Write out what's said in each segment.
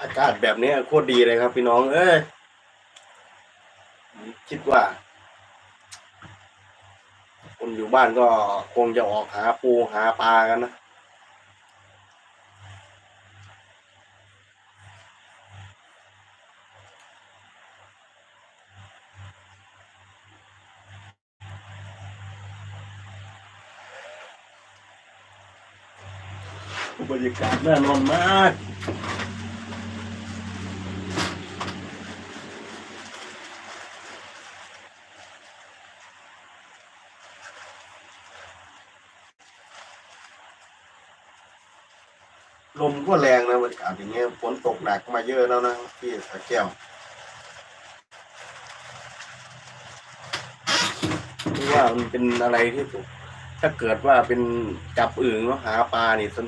อากาศแบบนี้โคตรดีเลยครับพี่น้อง เอ้ยคิดว่า คนอยู่บ้านก็คงจะออกหาปูหาปลากันนะบรรยากาศน่านอนมาก ลมก็แรงนะบรรยากาศอย่างเงี้ยฝนตกหนักมาเยอะแล้วนะที่สระแก้วคือว่ามันเป็นอะไรที่สุดถ้าเกิดว่าเป็นจับอึ่งแล้วหาปลานี่สน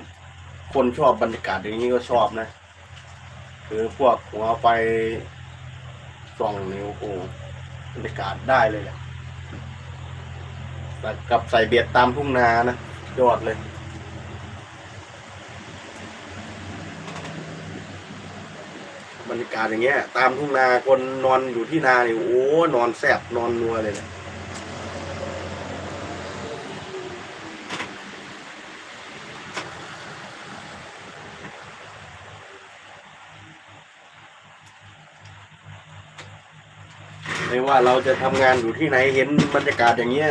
คนชอบบรรยากาศอย่างนี้ก็ชอบนะคือพวกหัวไฟส่องนิ้วโอ้บรรยากาศได้เลยแหละ กับใส่เบียดตามทุ่งนานะยอดเลย บรรยากาศอย่างเงี้ย ตามทุ่งนาคนนอนอยู่ที่นาเนี่ยโอ้นอนแซบนอนนัวเลยนี่ยไม่ว่าเราจะทำงานอยู่ที่ไหนเห็นบรรยากาศอย่างเงี้ย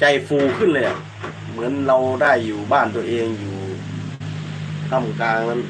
ใจฟูขึ้นเลยอะเหมือนเราได้อยู่บ้านตัวเองอยู่ท่ามกลางนั้น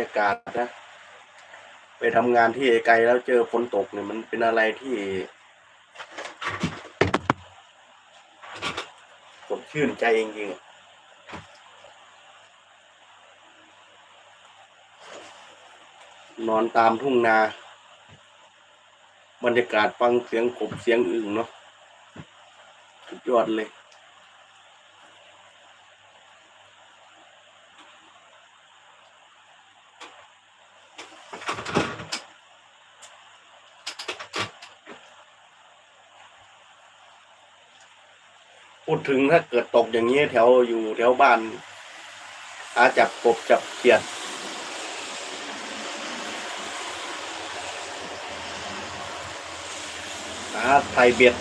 รยากาศนะ ไปทำงานที่ไกลแล้วเจอฝนตกเนี่ยมันเป็นอะไรที่สดชื่นใจจริงๆนอนตามทุ่งนา บรรยากาศฟังเสียงกบเสียงอึ่งเนาะสุดยอดเลย พูดถึงถ้าเกิดตกอย่างนี้แถวอยู่แถวบ้านหาจับกบจับเขียด หาไทยเบ็ด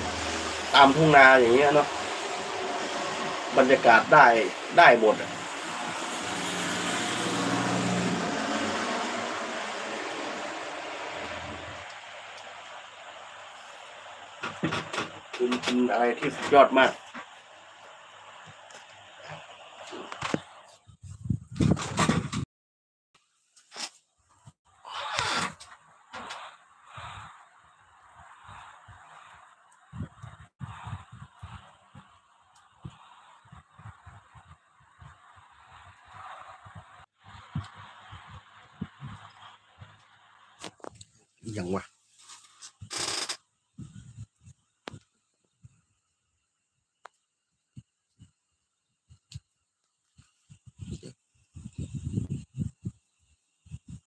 ตามทุ่งนาอย่างเงี้ยเนาะบรรยากาศได้ได้หมดอะเป็นเป็นอะไรที่สุดยอดมาก อย่างวะ